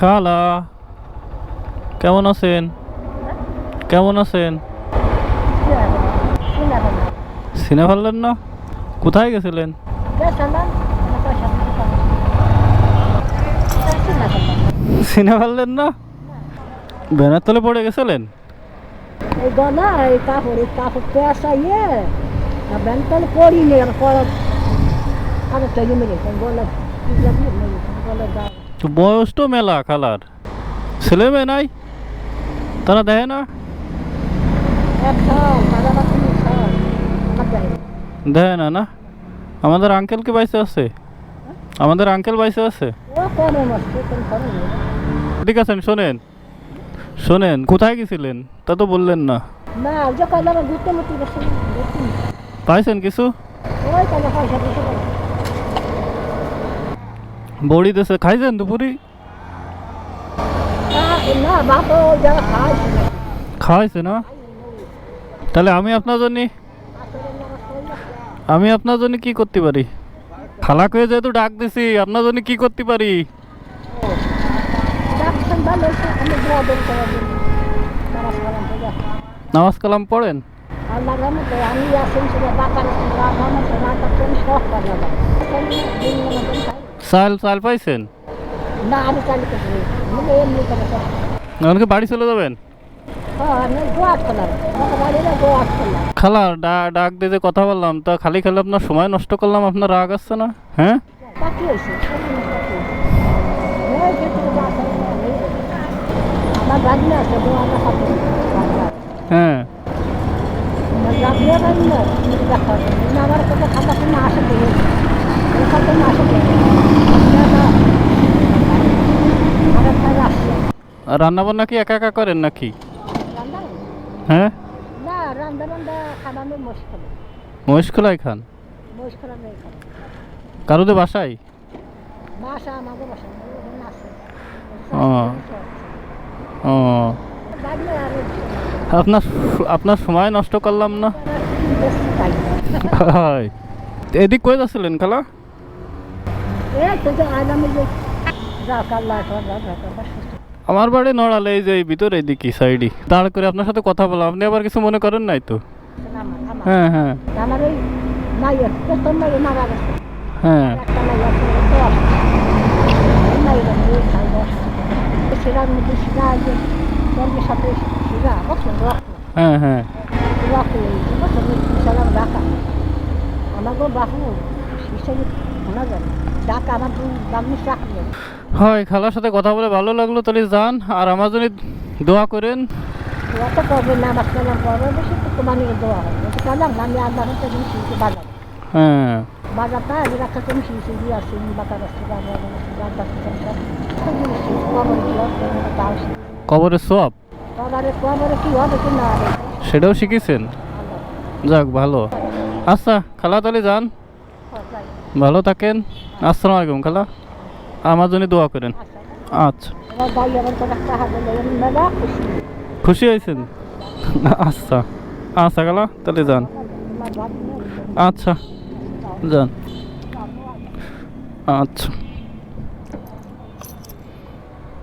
খালা, কেমন আছেন? কেমন আছেন? সিনে ফেললেন না? কোথায় গেছিলেন? সিনে ফেললেন না? ব্যানার তলে পড়ে গেছিলেন? এই বয়স তো মেলা খালার ছেলে মেয়ে নাই? তারা দেয় না? দেয় না না? আমাদের আঙ্কেল কি বাইসে আছে? আমাদের আঙ্কেল বাইসে আছে? ঠিক আছেন শোনেন। শোনেন, কোথায় গেছিলেন? তা তো বললেন না। পাইছেন কিছু? বড়ি দেশে খাইছেন দুপুরি। খাওয়াইছে না? তাহলে আমি আপনার জন্য, আমি আপনার জন্য কি করতে পারি? খালাক হয়ে যেহেতু ডাক দিছি, আপনার জন্য কি করতে পারি? নামাজ কালাম পড়েন? আমি চাল চাল পাইছেন? না আমি চালু আমাকে বাড়ি চলে যাবেন? হ্যাঁ খালা ডাক দিয়ে যে কথা বললাম তা খালি খালি আপনার সময় নষ্ট করলাম আপনার রাগ আসছে না? হ্যাঁ? হ্যাঁ আমার কথা খাতা আসে রান্না বান্না কি একা একা করেন নাকি? হ্যাঁ? মহিষ খান? মুশকিল নেই খানা কারোদের বাসায়? ও। ও। আপনার আপনার সময় নষ্ট করলাম না? হয় এদিক কই যাচ্ছিলেন খালা? আমার বাড়ি নড়ালে এই যে ভিতরে এদিকে সাইডই দাঁড় করে আপনার সাথে কথা বললাম, আপনি আবার কিছু মনে করেন নাই তো? হ্যাঁ হ্যাঁ। হ্যাঁ। হ্যাঁ হ্যাঁ। আমাকেও বাহু হয় খালার সাথে কথা বলে ভালো লাগল তাহলে যান। আর আমার জন্য দোয়া করেন। হয়। হ্যাঁ বাজারটা রাখা তুমি দিয়ে বাঁকা রাস্তা কবরের সব সেটাও শিখেছেন? যাক ভালো। আচ্ছা খালা তাহলে যান। ভালো থাকেন। আসসালাম আলাইকুম খালা। আমার জন্য দোয়া করেন। আচ্ছা। খুশি। হয়েছেন? আচ্ছা। আচ্ছা খালা তাহলে যান। আচ্ছা। যান। আচ্ছা।